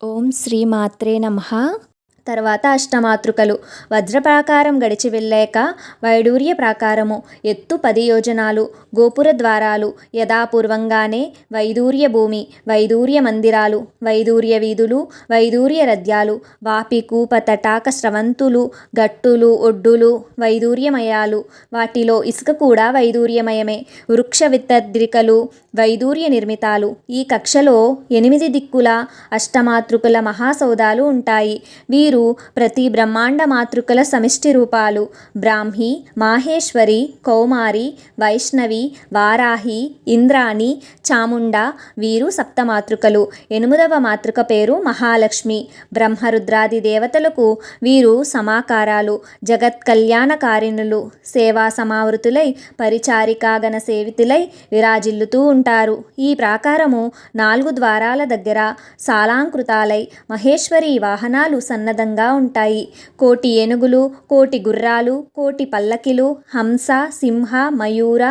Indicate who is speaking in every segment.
Speaker 1: ఓం శ్రీ మాత్రే నమ. తర్వాత అష్టమాతృకలు. వజ్ర ప్రాకారం గడిచి వెళ్ళాక వైడూర్య ప్రాకారము. ఎత్తు పది యోజనాలు. గోపుర ద్వారాలు. యథాపూర్వంగానే వైదూర్య భూమి వైదూర్య మందిరాలు వైదూర్య వీధులు వైదూర్య రథ్యాలు వాపికూప తటాక స్రవంతులు గట్టులు ఒడ్డులు వైదూర్యమయాలు. వాటిలో ఇసుక కూడా వైదూర్యమయమే. వృక్ష విత్తద్రికలు వైదూర్య నిర్మితాలు. ఈ కక్షలో ఎనిమిది దిక్కుల అష్టమాతృకుల మహాసౌధాలు ఉంటాయి. వీరు ప్రతి బ్రహ్మాండ మాతృకల సమిష్టి రూపాలు. బ్రాహ్మి మాహేశ్వరి కౌమారి వైష్ణవి వారాహి ఇంద్రాణి చాముండ వీరు సప్తమాతృకలు. ఎనిమిదవ మాతృక పేరు మహాలక్ష్మి. బ్రహ్మరుద్రాది దేవతలకు వీరు సమాకారాలు. జగత్ కళ్యాణకారిణులు సేవా సమావృతులై పరిచారికాగణ సేవితులై విరాజిల్లుతూ ఉంటారు. ఈ ప్రాకారము నాలుగు ద్వారాల దగ్గర సాలాంకృతాలై మహేశ్వరి వాహనాలు అందంగా ఉంటాయి. కోటి ఏనుగులు కోటి గుర్రాలు కోటి పల్లకిలు హంస సింహ మయూర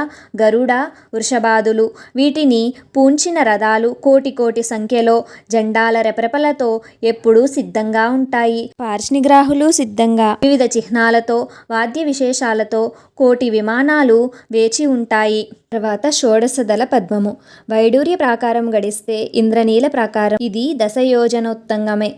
Speaker 1: గరుడ వృషభాదులు. వీటిని పూంచిన రథాలు కోటి కోటి సంఖ్యలో జెండాల రెపరెపలతో ఎప్పుడూ సిద్ధంగా ఉంటాయి. పార్ష్నిగ్రాహులు సిద్ధంగా. వివిధ చిహ్నాలతో వాద్య విశేషాలతో కోటి విమానాలు వేచి ఉంటాయి. తర్వాత షోడశదళ పద్మము. వైడూర్య ప్రాకారం గడిస్తే ఇంద్రనీల ప్రాకారం. ఇది దశయోజనోత్తంగమే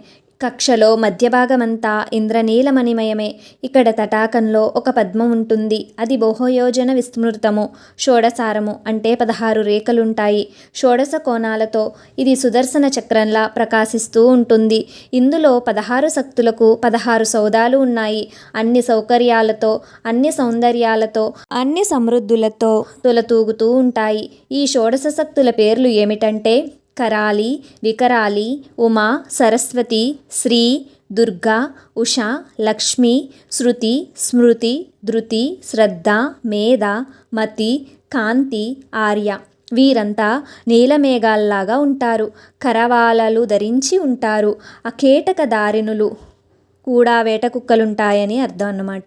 Speaker 1: కక్షలో మధ్య భాగమంతా ఇంద్రనీలమణిమయమే. ఇక్కడ తటాకంలో ఒక పద్మం ఉంటుంది. అది బోహయోజన విస్మృతము. షోడసారము అంటే పదహారు రేఖలుంటాయి. షోడశ కోణాలతో ఇది సుదర్శన చక్రంలా ప్రకాశిస్తూ ఉంటుంది. ఇందులో పదహారు శక్తులకు పదహారు సౌదాలు ఉన్నాయి. అన్ని సౌకర్యాలతో అన్ని సౌందర్యాలతో అన్ని సమృద్ధులతో తులతూగుతూ ఉంటాయి. ఈ షోడశ శక్తుల పేర్లు ఏమిటంటే కరాలి వికరాలి ఉమా సరస్వతి శ్రీ దుర్గా ఉష లక్ష్మి శృతి స్మృతి ధృతి శ్రద్ధ మేధ మతి కాంతి ఆర్య. వీరంతా నీలమేఘాల్లాగా ఉంటారు. కరవాలలు ధరించి ఉంటారు. అకేటక దారిణులు. కూడా వేట కుక్కలుంటాయని అర్థం అన్నమాట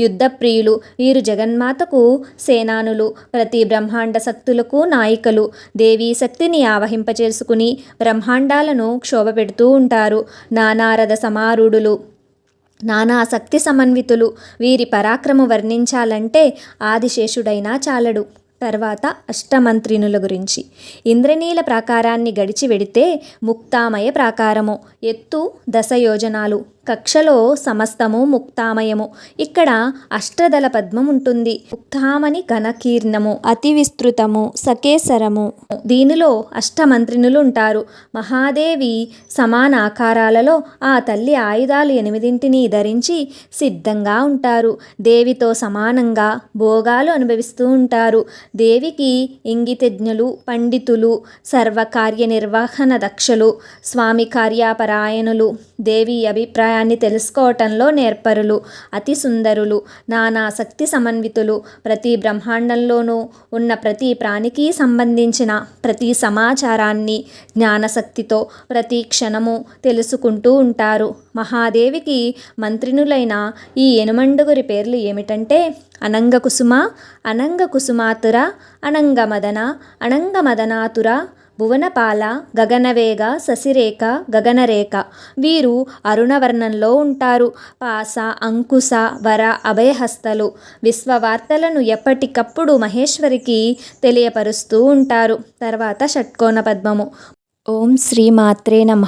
Speaker 1: యుద్ధప్రియులు వీరు జగన్మాతకు సేనానులు ప్రతి బ్రహ్మాండ శక్తులకు నాయికలు. దేవీ శక్తిని ఆవహింపచేసుకుని బ్రహ్మాండాలను క్షోభ పెడుతూ ఉంటారు. నానారథ సమారూఢులు నానా శక్తి సమన్వితులు. వీరి పరాక్రమం వర్ణించాలంటే ఆదిశేషుడైనా చాలడు. తర్వాత అష్టమంత్రినుల గురించి. ఇంద్రనీల ప్రాకారాన్ని గడిచి వెడితే ముక్తామయ ప్రాకారము. ఎత్తు దశ యోజనాలు. కక్షలో సమస్తము ముక్తామయము. ఇక్కడ అష్టదళ పద్మం ఉంటుంది. ముక్తామని ఘనకీర్ణము అతి విస్తృతము సకేసరము. దీనిలో అష్టమంత్రినులు ఉంటారు. మహాదేవి సమాన ఆకారాలలో ఆ తల్లి ఆయుధాలు ఎనిమిదింటిని ధరించి సిద్ధంగా ఉంటారు. దేవితో సమానంగా భోగాలు అనుభవిస్తూ ఉంటారు. దేవికి ఇంగితజ్ఞులు పండితులు సర్వకార్య నిర్వహణ దక్షలు స్వామి కార్యాపరాయణులు దేవి అభిప్రాయాన్ని తెలుసుకోవటంలో నేర్పరులు అతి సుందరులు నానా శక్తి సమన్వితులు. ప్రతి బ్రహ్మాండంలోనూ ఉన్న ప్రతి ప్రాణికి సంబంధించిన ప్రతి సమాచారాన్ని జ్ఞానశక్తితో ప్రతి క్షణము తెలుసుకుంటూ ఉంటారు. మహాదేవికి మంత్రినులైన ఈ ఎనుమండుగురి పేర్లు ఏమిటంటే అనంగకుసుమ అనంగకుసుమాతుర అనంగ కుసుమాతుర అనంగమదన అనంగమదనాతుర భువనపాల గగనవేగ శశిరేఖ గగనరేఖ. వీరు అరుణవర్ణంలో ఉంటారు. పాస అంకుశ వర అభయహస్తలు. విశ్వవార్తలను ఎప్పటికప్పుడు మహేశ్వరికి తెలియపరుస్తూ ఉంటారు. తర్వాత షట్కోణ పద్మము. ఓం శ్రీ మాత్రే నమ.